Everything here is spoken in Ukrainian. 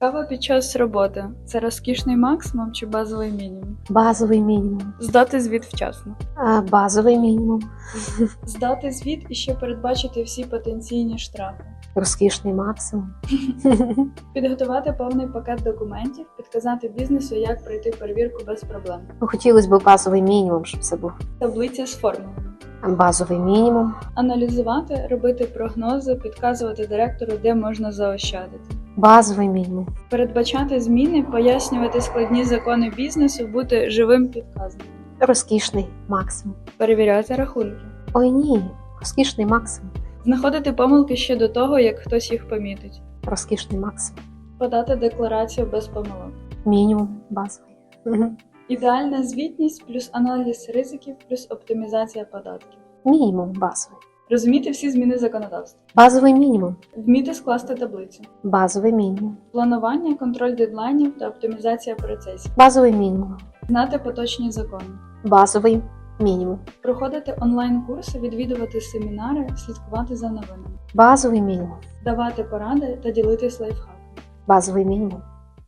Кава під час роботи це розкішний максимум чи базовий мінімум? Базовий мінімум. Здати звіт вчасно. А, базовий мінімум. Здати звіт і ще передбачити всі потенційні штрафи. Розкішний максимум. Підготувати повний пакет документів, підказати бізнесу, як пройти перевірку без проблем. Ну, хотілося б базовий мінімум, щоб це був Таблиця з формулами. базовий мінімум. Аналізувати, робити прогнози, підказувати директору, де можна заощадити. Базовий мінімум. Передбачати зміни, пояснювати складні закони бізнесу, бути живим підказником. Розкішний максимум. Перевіряти рахунки. Ой ні, розкішний максимум. Знаходити помилки ще до того, як хтось їх помітить. Розкішний максимум. Подати декларацію без помилок. Мінімум базовий. Ідеальна звітність плюс аналіз ризиків, плюс оптимізація податків. Мінімум базовий. Розуміти всі зміни законодавства. Базовий мінімум. Вміти скласти таблицю. Базовий мінімум. Планування, контроль дедлайнів та оптимізація процесів. Базовий мінімум. Знати поточні закони. Базовий мінімум. Проходити онлайн-курси, відвідувати семінари, слідкувати за новинами. Базовий мінімум. Давати поради та ділитись лайфхаками. Базовий мінімум.